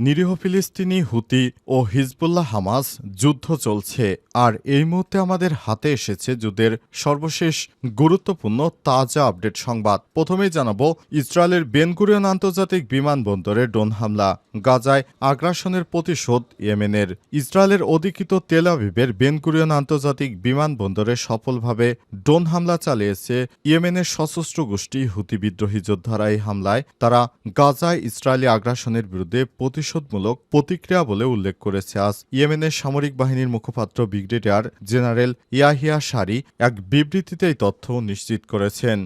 নিরীহ ফিলিস্তিনি, হুতি ও Hezbollah Hamas যুদ্ধ চলছে। আর এই মুহূর্তে আমাদের হাতে এসেছে যুদ্ধের সর্বশেষ গুরুত্বপূর্ণ তাজা আপডেট সংবাদ। প্রথমেই জানাব, ইসরায়েলের বেনগুরিয়ন আন্তর্জাতিক বিমানবন্দরে ড্রোন হামলা। গাজায় আগ্রাসনের প্রতিশোধ ইয়েমেনের। ইসরায়েলের অধিকৃত তেল আবিবের বেনগুরিয়ন আন্তর্জাতিক বিমানবন্দরে সফলভাবে ড্রোন হামলা চালিয়েছে ইয়েমেনের সশস্ত্র গোষ্ঠী হুতি বিদ্রোহী যোদ্ধারা। এই হামলায় তারা গাজায় ইসরায়েলি আগ্রাসনের বিরুদ্ধে প্রতিশোধমূলক প্রতিক্রিয়া বলে উল্লেখ করেছে আজ ইয়েমেনের সামরিক বাহিনীর মুখপাত্র ব্রিগেডিয়ার জেনারেল ইয়াহিয়া সারি এক বিবৃতিতে এই তথ্য নিশ্চিত করেছেন।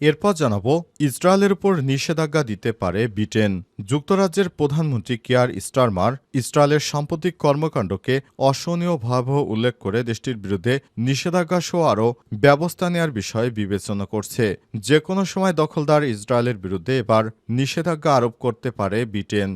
এরপর জানাব, ইসরায়েলের উপর নিষেধাজ্ঞা দিতে পারে ব্রিটেন। যুক্তরাজ্যের প্রধানমন্ত্রী কেয়ার স্টারমার ইসরায়েলের সাম্প্রতিক কর্মকাণ্ডকে অসহনীয় ভয়াবহ উল্লেখ করে দেশটির বিরুদ্ধে নিষেধাজ্ঞা সহ আরও ব্যবস্থা নেওয়ার বিষয়ে বিবেচনা করছে। যে কোনো সময় দখলদার ইসরায়েলের বিরুদ্ধে এবার নিষেধাজ্ঞা আরোপ করতে পারে ব্রিটেন।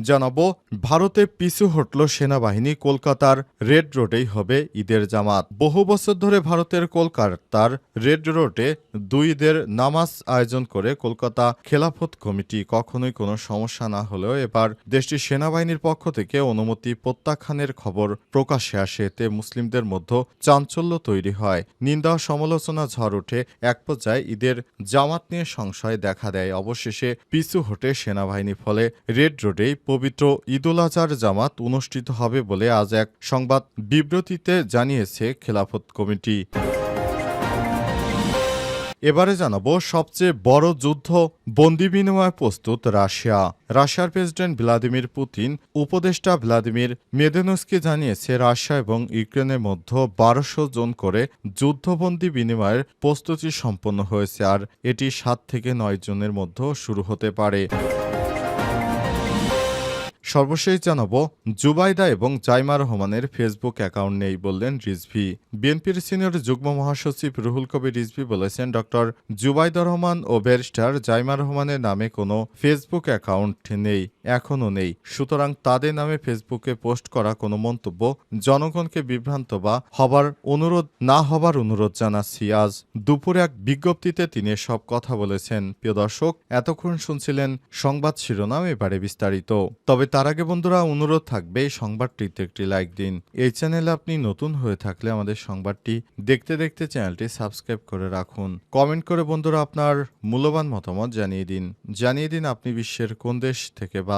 জানাব, ভারতে পিছু হটল সেনাবাহিনী কলকাতার রেড রোডেই হবে ঈদের জামাত। বহু বছর ধরে ভারতের কলকাতার রেড রোডে দুই ঈদের নামাজ আয়োজন করে কলকাতা খেলাফত কমিটি কখনোই কোনো সমস্যা না হলেও এবার দেশটির সেনাবাহিনীর পক্ষ থেকে অনুমতি প্রত্যাখ্যানের খবর প্রকাশ্যে আসে। এতে মুসলিমদের মধ্যে চাঞ্চল্য তৈরি হয়। নিন্দা সমালোচনা ঝড় ওঠে। এক পর্যায়ে ঈদের জামাত নিয়ে সংশয় দেখা দেয়। অবশেষে পিছু হটে সেনাবাহিনী। ফলে রেড রোডেই পবিত্র ঈদুল আজহার জামাত অনুষ্ঠিত হবে বলে আজ এক সংবাদ বিবৃতিতে জানিয়েছে খেলাফত কমিটি। এবারে জানাব সবচেয়ে বড় যুদ্ধ বন্দি বিনিময় প্রস্তুত রাশিয়া। রাশিয়ার প্রেসিডেন্ট ভ্লাদিমির পুতিন, উপদেষ্টা ভ্লাদিমির মেদেনস্কি জানিয়েছে, রাশিয়া এবং ইউক্রেনের মধ্যে বারোশো জন করে যুদ্ধবন্দি বিনিময়ের প্রস্তুতি সম্পন্ন হয়েছে, আর এটি সাত থেকে নয় জনের মধ্যে শুরু হতে পারে। সর্বশেষ জানাব, জুবাইদা এবং জাইমা রহমানের ফেসবুক অ্যাকাউন্ট নেই বললেন রিজভি। বিএনপির সিনিয়র যুগ্ম মহাসচিব রুহুল কবির রিজভি বলেছেন, ডক্টর জুবাইদা রহমান ও ব্যারিস্টার জাইমা রহমানের নামে কোনো ফেসবুক অ্যাকাউন্ট নেই। এখনও নেই। সুতরাং তাদের নামে ফেসবুকে পোস্ট করা কোনো মন্তব্য জনগণকে বিভ্রান্ত বা হবার অনুরোধ, না হবার অনুরোধ জানাচ্ছি। আজ দুপুরে এক বিজ্ঞপ্তিতে তিনি সব কথা বলেছেন। প্রিয় দর্শক, এতক্ষণ শুনছিলেন সংবাদ শিরোনাম এবারে বিস্তারিত। তবে তার আগে বন্ধুরা, অনুরোধ থাকবে এই সংবাদটিতে একটি লাইক দিন। এই চ্যানেলে আপনি নতুন হয়ে থাকলে আমাদের সংবাদটি দেখতে দেখতে চ্যানেলটি সাবস্ক্রাইব করে রাখুন। কমেন্ট করে বন্ধুরা আপনার মূল্যবান মতামত জানিয়ে দিন। জানিয়ে দিন আপনি বিশ্বের কোন দেশ থেকে বা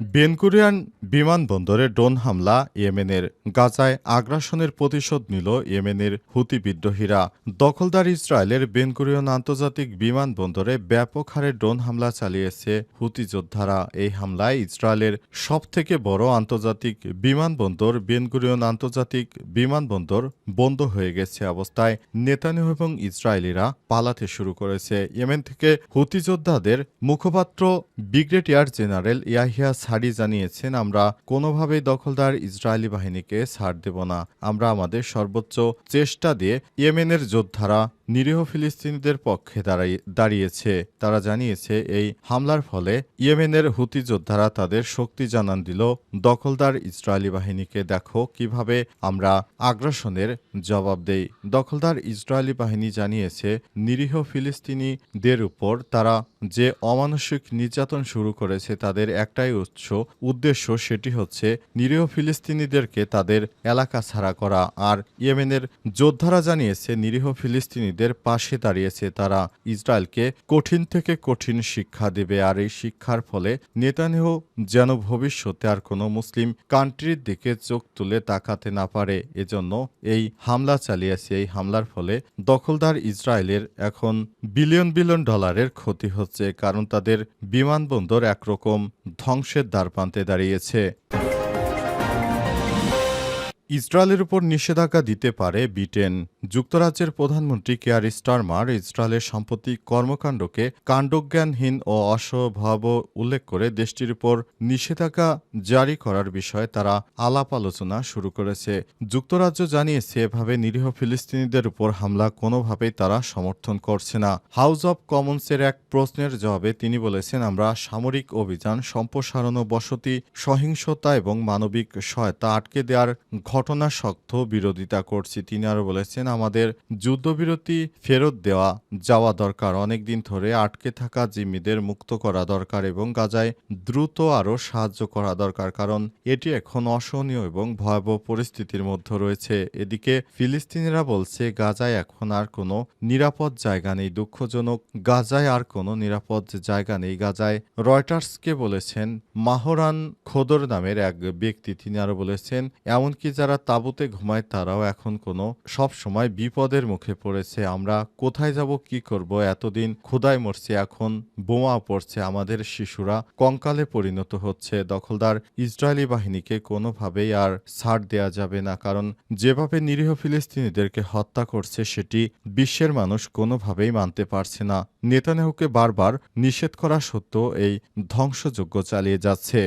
বেনকুরিয়ান বিমানবন্দরে ড্রোন হামলা, ইয়েমেনের গাজায় আগ্রাসনের প্রতিশোধ নিল ইয়েমেনের হুতি বিদ্রোহীরা। দখলদার ইসরায়েলের বেনকুরিয়ান আন্তর্জাতিক বিমানবন্দরে ব্যাপক হারে ড্রোন হামলা চালিয়েছে হুতি যোদ্ধারা। এই হামলায় ইসরায়েলের সবথেকে বড় আন্তর্জাতিক বিমানবন্দর বেনগুরিয়ন আন্তর্জাতিক বিমানবন্দর বন্ধ হয়ে গেছে অবস্থায়। নেতানিয়াহু এবং ইসরায়েলিরা পালাতে শুরু করেছে। ইয়েমেন থেকে হুতি যোদ্ধাদের মুখপাত্র ব্রিগেডিয়ার জেনারেল ইয়াহিয়া সারি জানিয়েছেন, আমরা কোনোভাবেই দখলদার ইসরায়েলি বাহিনীকে ছাড় দেব না। আমরা আমাদের সর্বোচ্চ চেষ্টা দিয়ে ইয়েমেনের যোদ্ধারা নিরীহ ফিলিস্তিনিদের পক্ষে দাঁড়িয়েছে। তারা জানিয়েছে, এই হামলার ফলে ইয়েমেনের হুতি যোদ্ধারা তাদের শক্তি জানান দিল, দখলদার ইসরায়েলি বাহিনীকে দেখো কীভাবে আমরা আগ্রাসনের জবাব দেই। দখলদার ইসরায়েলি বাহিনী জানিয়েছে, নিরীহ ফিলিস্তিনিদের উপর তারা যে অমানসিক নির্যাতন শুরু করেছে তাদের একটাই উৎস, উদ্দেশ্য সেটি হচ্ছে নিরীহ ফিলিস্তিনিদেরকে তাদের এলাকা ছাড়া করা। আর ইয়েমেনের যোদ্ধারা জানিয়েছে, নিরীহ ফিলিস্তিনিদের পাশে দাঁড়িয়েছে তারা। ইসরায়েলকে কঠিন থেকে কঠিন শিক্ষা দেবে আর এই শিক্ষার ফলে নেতানিয়াহু যেন ভবিষ্যতে আর কোনো মুসলিম কান্ট্রির দিকে চোখ তুলে তাকাতে না পারে। এজন্য এই হামলা চালিয়েছে। এই হামলার ফলে দখলদার ইসরায়েলের এখন বিলিয়ন বিলিয়ন ডলারের ক্ষতি হচ্ছে। কারণ তাদের বিমানবন্দর একরকম ধ্বংসের দ্বারপ্রান্তে দাঁড়িয়েছে। ইসরায়েলের উপর নিষেধাজ্ঞা দিতে পারে ব্রিটেন। যুক্তরাজ্যের প্রধানমন্ত্রী কেয়ার স্টারমার ইসরায়েলের সাম্প্রতিক কর্মকাণ্ডকে কাণ্ডজ্ঞানহীন ও অস্বভাব উল্লেখ করে দেশটির উপর নিষেধাজ্ঞা জারি করার বিষয়ে তারা আলাপ আলোচনা শুরু করেছে। যুক্তরাজ্য জানিয়েছে, এভাবে নিরীহ ফিলিস্তিনিদের উপর হামলা কোনোভাবেই তারা সমর্থন করছে না। হাউস অব কমন্সের এক প্রশ্নের জবাবে তিনি বলেছেন, আমরা সামরিক অভিযান, সম্প্রসারণ বসতি, সহিংসতা এবং মানবিক সহায়তা আটকে দেওয়ার ঘটনা শক্ত বিরোধিতা করছি। তিনি আরও বলেছেন আমাদের যুদ্ধবিরতি ফেরত দেওয়া যাওয়া দরকার। অনেকদিন ধরে আটকে থাকা জিম্মিদের মুক্ত করা দরকার এবং গাজায় দ্রুত আরও সাহায্য করা দরকার, কারণ এটি এখন অসহনীয় এবং ভয়াবহ পরিস্থিতির মধ্যে রয়েছে। এদিকে ফিলিস্তিনিরা বলছে, গাজায় এখন আর কোনো নিরাপদ জায়গা নেই। দুঃখজনক, গাজায় আর কোনো নিরাপদ জায়গা নেই। গাজায় রয়টার্সকে বলেছেন, মাহরান খোদর নামের এক ব্যক্তি। তিনি আরও বলেছেন, এমনকি যারা তাঁবুতে ঘুমায়, তারাও এখন কোনো সব সময় বিপদের মুখে পড়েছে, আমরা কোথায় যাব, কি করব? এতদিন ক্ষুদায় মরছি, এখন বোমা পড়ছে আমাদের শিশুরা, কঙ্কালে পরিণত হচ্ছে। দখলদার ইসরায়েলি বাহিনীকে কোনোভাবেই আর ছাড় দেয়া যাবে না, কারণ যেভাবে নিরীহ ফিলিস্তিনিদেরকে হত্যা করছে, সেটি বিশ্বের মানুষ কোনোভাবেই মানতে পারছে না। নেতানিয়াহুকে বারবার নিষেধ করা সত্ত্বেও এই ধ্বংসযজ্ঞ চালিয়ে যাচ্ছে।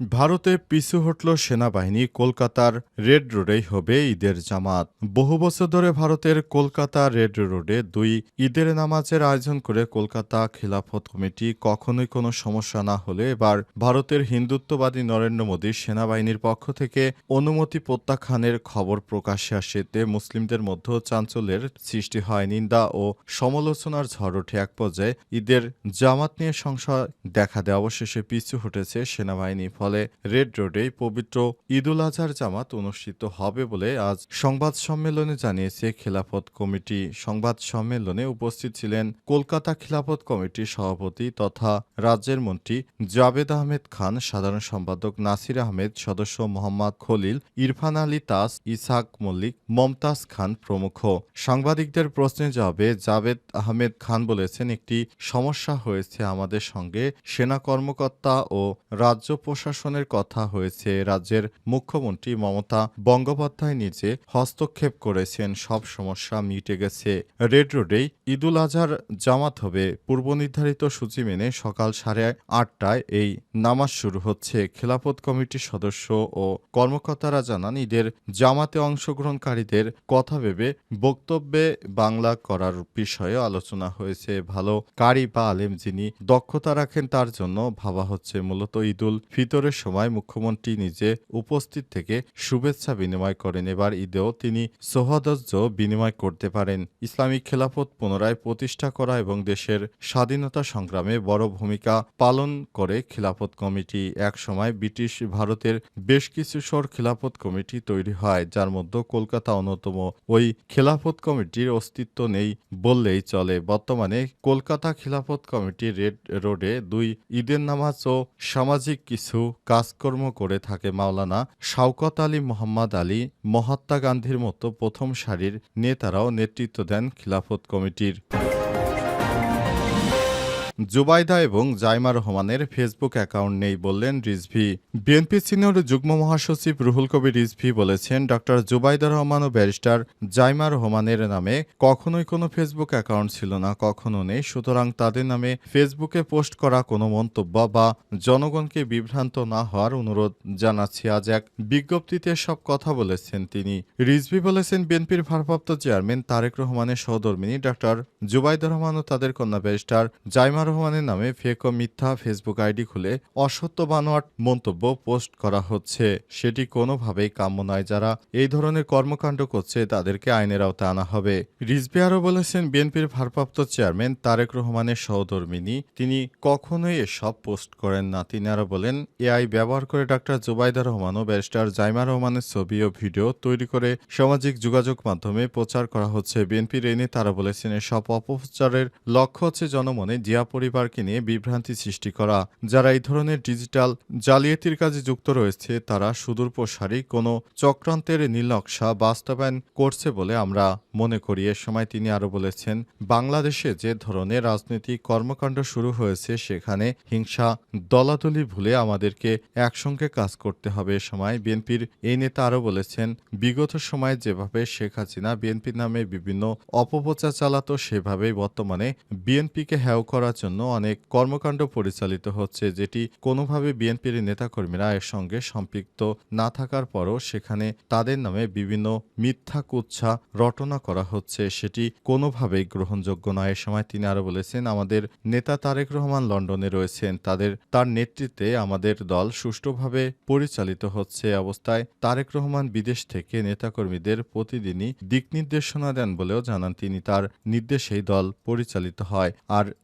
ভারতে পিছু হটল সেনাবাহিনী কলকাতার রেড রোডেই হবে ঈদের জামাত। বহু বছর ধরে ভারতের কলকাতা রেড রোডে দুই ঈদের নামাজের আয়োজন করে কলকাতা খিলাফত কমিটি কখনোই কোনো সমস্যা না হলে এবার ভারতের হিন্দুত্ববাদী নরেন্দ্র মোদী সেনাবাহিনীর পক্ষ থেকে অনুমতি প্রত্যাখ্যানের খবর প্রকাশ্যে আসে। এতে মুসলিমদের মধ্যে চাঞ্চল্যের সৃষ্টি হয়। নিন্দা ও সমালোচনার ঝড় ওঠে এক পর্যায়ে। ঈদের জামাত নিয়ে সংশয় দেখা দেয়। অবশেষে পিছু হটেছে সেনাবাহিনী। ফলে রেড রোডেই পবিত্র ঈদুল আজহার জামাত অনুষ্ঠিত হবে বলে আজ সংবাদ সম্মেলনে জানিয়েছে খেলাফত কমিটি। সংবাদ সম্মেলনে উপস্থিত ছিলেন কলকাতা খিলাফত কমিটির সভাপতি তথা রাজ্যের মন্ত্রী জাবেদ আহমেদ খান, সাধারণ সম্পাদক নাসির আহমেদ, সদস্য মোহাম্মদ খলিল, ইরফান আলী তাস ইসাক মল্লিক, মমতাজ খান প্রমুখ। সাংবাদিকদের প্রশ্নে জবাবে জাবেদ আহমেদ খান বলেছেন, একটি সমস্যা হয়েছে আমাদের সঙ্গে। সেনা কর্মকর্তা ও রাজ্য প্রশাসনের কথা হয়েছে। রাজ্যের মুখ্যমন্ত্রী মমতা বন্দ্যোপাধ্যায় নিজে হস্তক্ষেপ করেছেন, সব সমস্যা মিটে গেছে। রেড রোডেই ঈদুল আজহার জামাত হবে। পূর্ব নির্ধারিত সূচি মেনে সকাল সাড়ে আটটায় এই নামাজ শুরু হচ্ছে। খেলাফত কমিটির সদস্য ও কর্মকর্তারা জানান, ঈদের জামাতে অংশগ্রহণকারীদের কথা ভেবে বক্তব্যে বাংলা করার বিষয়ে আলোচনা হয়েছে। ভালো কারি বা আলেম যিনি দক্ষতা রাখেন, তার জন্য ভাবা হচ্ছে। মূলত ঈদুল ফিতরের সময় মুখ্যমন্ত্রী নিজে উপস্থিত থেকে শুভেচ্ছা বিনিময় করেন। এবার ঈদেও তিনি সোহাদজ্জ বিনিময় করতে পারেন। ইসলামিক খেলাফত পুনরায় প্রতিষ্ঠা করা এবং দেশের স্বাধীনতা সংগ্রামে বড় ভূমিকা পালন করে খিলাফত কমিটি। এক সময় ব্রিটিশ ভারতের বেশ কিছু সর খিলাফত কমিটি তৈরি হয়, যার মধ্যে কলকাতা অন্যতম। ওই খেলাফত কমিটির অস্তিত্ব নেই বললেই চলে। বর্তমানে কলকাতা খিলাফত কমিটি রেড রোডে দুই ঈদের নামাজ ও সামাজিক কিছু কাজকর্ম করে থাকে মাওলানা শাওকত আলী মোহাম্মদ আলী মহাত্মা গান্ধীর মতো প্রথম সারির নেতারাও নেতৃত্ব দেন খিলাফত কমিটির। জুবাইদা এবং জাইমা রহমানের ফেসবুক অ্যাকাউন্ট নেই বললেন রিজভি। বিএনপি সিনিয়র যুগ্ম মহাসচিব রুহুল কবির রিজভি বলেছেন ডক্টর জুবাইদা রহমান ও ব্যারিস্টার জাইমা রহমানের নামে কখনোই কোনো ফেসবুক অ্যাকাউন্ট ছিল না, কখনো নেই। সুতরাং তাদের নামে ফেসবুকে পোস্ট করা কোনো মন্তব্য বা জনগণকে বিভ্রান্ত না হওয়ার অনুরোধ জানাচ্ছি। আজ এক বিজ্ঞপ্তিতে সব কথা বলেছেন তিনি। রিজভি বলেছেন, বিএনপির ভারপ্রাপ্ত চেয়ারম্যান তারেক রহমানের সহধর্মিনী ডক্টর জুবাইদা রহমান ও তাদের কন্যা ব্যারিস্টার জাইমা রহমানের নামে ফেক ও মিথ্যা ফেসবুক আইডি খুলে অসত্য বানোয়াট মন্তব্য পোস্ট করা হচ্ছে। সেটি কোনোভাবেই কাম্য নয়। যারা এই ধরনের কর্মকাণ্ড করছে, তাদেরকে আইনের আওতায় আনা হবে। রিজভি আরও বলেছেন, বিএনপির ভারপ্রাপ্ত চেয়ারম্যান তারেক রহমানের সহধর্মিনী, তিনি কখনোই এসব পোস্ট করেন না। তিনি আরও বলেন, এআই ব্যবহার করে ডাক্তার জুবাইদা রহমান ও ব্যারিস্টার জাইমা রহমানের ছবি ও ভিডিও তৈরি করে সামাজিক যোগাযোগ মাধ্যমে প্রচার করা হচ্ছে। বিএনপির এনে তারা বলেছেন, এসব অপপ্রচারের লক্ষ্য হচ্ছে জনমনে জিয়া পরিবারকে নিয়ে বিভ্রান্তি সৃষ্টি করা, যারা এই ধরনের ডিজিটাল জালিয়াতির কাজে যুক্ত রয়েছে, তারা সুদূর প্রসারী কোনো চক্রান্তের নীলনকশা বাস্তবায়ন করছে বলে আমরা মনে করি। এ সময় তিনি আরও বলেছেন, বাংলাদেশে যে ধরনের রাজনৈতিক কর্মকাণ্ড শুরু হয়েছে, সেখানে হিংসা, দলাদলি ভুলে আমাদেরকে একসঙ্গে কাজ করতে হবে। এ সময় বিএনপির এই নেতা আরও বলেছেন, বিগত সময়ে যেভাবে শেখ হাসিনা বিএনপির নামে বিভিন্ন অপপ্রচার চালাতো, সেভাবেই বর্তমানে বিএনপিকে হ্যাও করার অনেক কর্মকাণ্ড পরিচালিত হচ্ছে, যেটি কোনোভাবে বিএনপির নেতাকর্মীরা এর সঙ্গে সম্পৃক্ত না থাকার পরও সেখানে তাদের নামে বিভিন্ন মিথ্যা কুচ্ছা রটনা করা হচ্ছে, সেটি কোনোভাবেই গ্রহণযোগ্য নয়। এ সময় তিনি আরও বলেছেন, আমাদের নেতা তারেক রহমান লন্ডনে রয়েছেন, তাদের, তার নেতৃত্বে আমাদের দল সুষ্ঠুভাবে পরিচালিত হচ্ছে। অবস্থায় তারেক রহমান বিদেশ থেকে নেতাকর্মীদের প্রতিদিনই দিক নির্দেশনা দেন বলেও জানান তিনি। তার নির্দেশেই দল পরিচালিত হয়। আর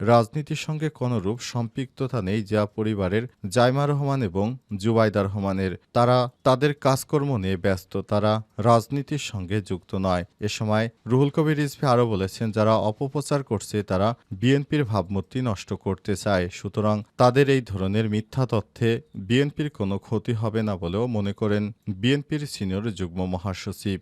রাজনীতির সঙ্গে কোনরূপ সম্পৃক্ততা নেই যা পরিবারের জাইমা রহমান এবং জুবাইদা রহমানের। তারা তাদের কাজকর্ম নিয়ে ব্যস্ত, তারা রাজনীতির সঙ্গে যুক্ত নয়। এ সময় রুহুল কবির রিজভি আরও বলেছেন, যারা অপপ্রচার করছে, তারা বিএনপির ভাবমূর্তি নষ্ট করতে চায়। সুতরাং তাদের এই ধরনের মিথ্যা তথ্যে বিএনপির কোনো ক্ষতি হবে না বলেও মনে করেন বিএনপির সিনিয়র যুগ্ম মহাসচিব।